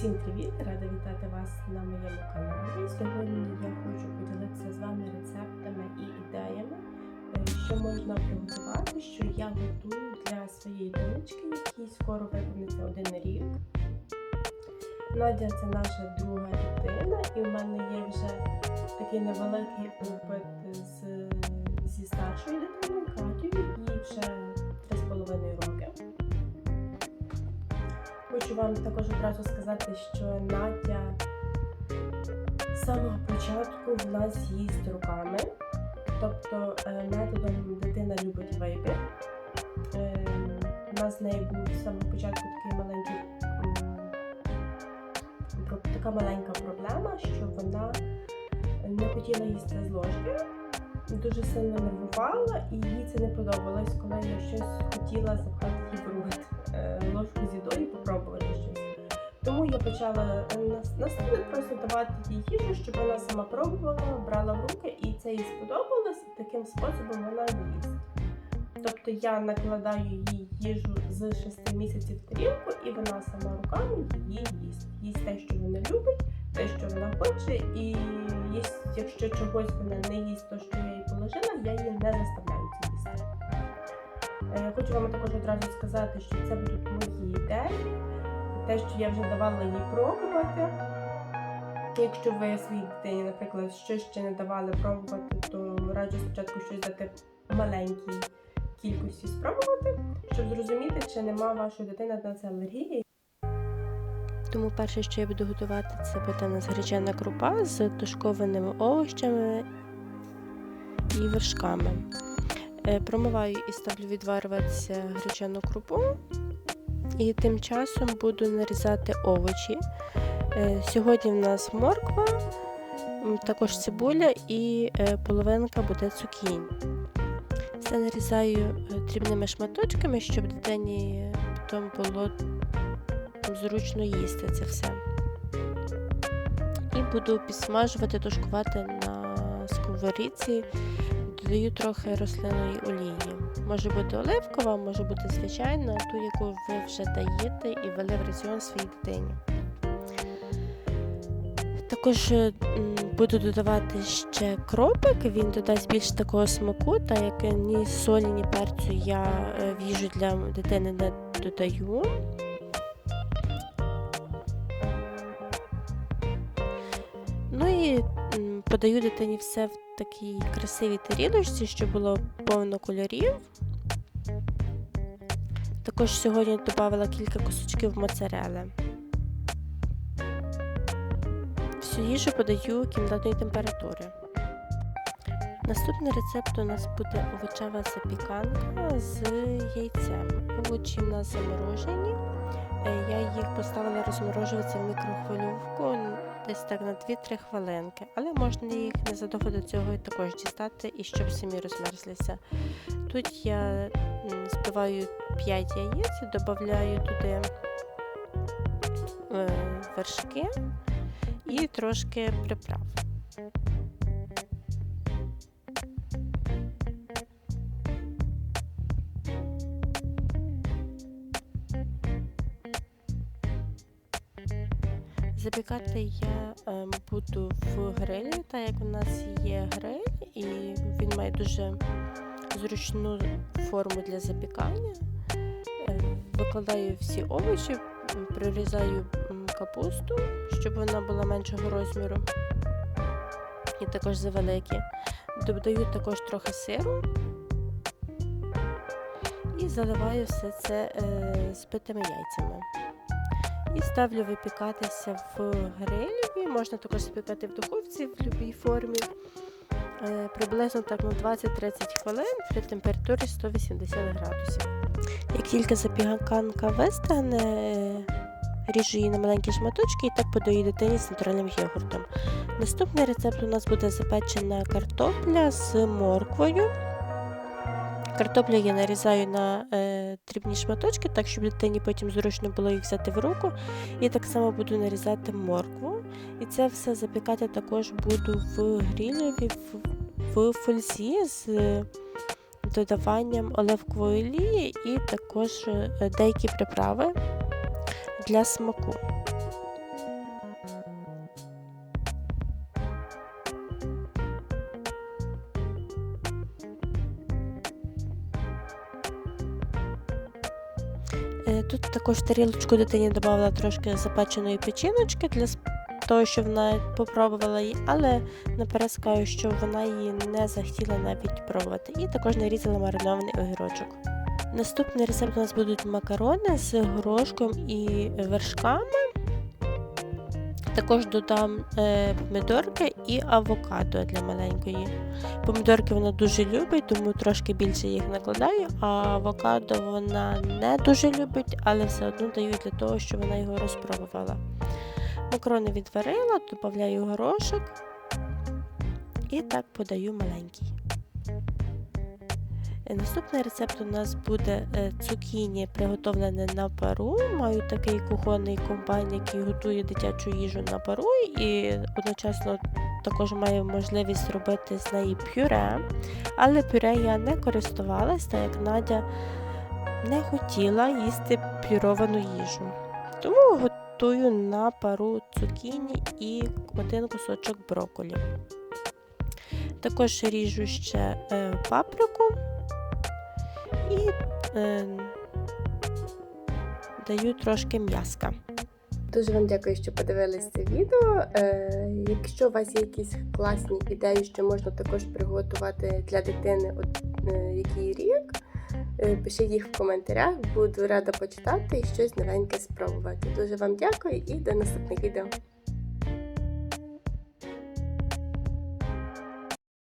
Усім привіт! Рада вітати вас на моєму каналі. Сьогодні я хочу поділитися з вами рецептами і ідеями, е, що можна приготувати, що я готую для своєї донечки, якій скоро виповниться один рік. Надя це наша друга дитина, і в мене є вже такий невеликий опит з, зі старшою дитиною Катєю, їй вже Хочу вам також одразу сказати, що Надя з самого початку в нас їсть руками. Тобто е, дитина любить. Е, У нас з нею був з самого початку такий маленький, така маленька проблема, що вона не хотіла їсти з ложки, дуже сильно нервувала, і їй це не подобалось, коли я щось хотіла запхати їй в рот е, ложку з їдою попробувати щось. Тому я почала е, нас- просто давати їй їжу, щоб вона сама пробувала, брала в руки, і це їй сподобалось, і таким способом вона їсть. Тобто я накладаю їй їжу з 6 місяців в тарілку, і вона сама руками її їсть. Їсть те, що вона любить, те, що вона хоче, і їсть, якщо чогось вона не їсть, то що я їй положила, я її не заставляю це їсти. Е, Хочу вам також одразу сказати, що це будуть мої ідеї, те, що я вже давала їй пробувати. Якщо ви своїй дитині, наприклад, щось ще не давали пробувати, то раджу спочатку щось дати маленькій кількості спробувати, щоб зрозуміти, чи нема вашої дитини на це алергії. Тому перше, що я буду готувати, це буде нас гречана крупа з тушкованими овочами і вершками. Е, Промиваю і ставлю відварюватися гречану крупу. І тим часом буду нарізати овочі. Е, Сьогодні в нас морква, також цибуля і е, половинка буде цукінь. Все нарізаю дрібними шматочками, щоб дитині потім було зручно їсти це все. І буду підсмажувати, тушкувати на сковорідці. Додаю трохи рослинної олії. Може бути оливкова, може бути звичайна, ту, яку ви вже даєте і ввели в раціон своїй дитині. Також е, буду додавати ще кропик, він додасть більш такого смаку, так як ні солі, ні перцю я е, в їжу для дитини не додаю. Ну і подаю дитині все в такій красивій тарілочці, щоб було повно кольорів. Також сьогодні додала кілька кусочків моцарели. Всю їжу подаю кімнатної температури. Наступний рецепт у нас буде овочева запіканка з яйцем. Овочі в нас заморожені. Е, Я їх поставила розморожуватися в мікрохвильовку десь так на 2-3 хвилинки, але можна їх незадовго до цього також дістати і щоб самі розмерзлися. Тут я збиваю 5 яєць, додаю туди е, вершки і трошки приправ. Запікати я ем, буду в грилі, так як у нас є гриль, і він має дуже зручну форму для запікання. Е, Викладаю всі овочі, прирізаю капусту, щоб вона була меншого розміру. І також завеликі. Додаю також трохи сиру і заливаю все це е, збитими яйцями. І ставлю випікатися в грилі. Можна також запікати в духовці в будь-якій формі. Е, Приблизно так на 20-30 хвилин при температурі 180 градусів. Як тільки запіканка вистигне, ріжу її на маленькі шматочки і так подаю дитині з натуральним йогуртом. Наступний рецепт у нас буде запечена картопля з морквою. Картоплю я нарізаю на е, дрібні шматочки, так щоб дитині потім зручно було їх взяти в руку. І так само буду нарізати моркву. І це все запікати також буду в грілеві в, в фользі з додаванням оливкової олії і також е, деякі приправи для смаку. Тут також тарілочку дитині додала трошки запеченої печіночки для того, що вона попробувала її, але наперед скажу, що вона її не захотіла навіть пробувати. І також нарізала маринований огірочок. Наступний рецепт у нас будуть макарони з горошком і вершками. Також додам е, помідорки і авокадо для маленької. Помідорки вона дуже любить, тому трошки більше їх накладаю, а авокадо вона не дуже любить, але все одно даю для того, щоб вона його розпробувала. Макарони відварила, додаю горошок і так подаю маленький. Е, Наступний рецепт у нас буде е, цукіні, приготовлене на пару. Маю такий кухонний комбайн, який готує дитячу їжу на пару, і одночасно також маю можливість зробити з неї пюре. Але пюре я не користувалась, так як Надя не хотіла їсти пюровану їжу. Тому готую на пару цукіні і один кусочок брокколі. Також ріжу ще е, паприку і е, даю трошки м'яска. Дуже вам дякую, що подивились це відео. Е, якщо у вас є якісь класні ідеї, що можна також приготувати для дитини, от, е, який рік, е, пишіть їх в коментарях. Буду рада почитати і щось новеньке спробувати. Дуже вам дякую і до наступних відео.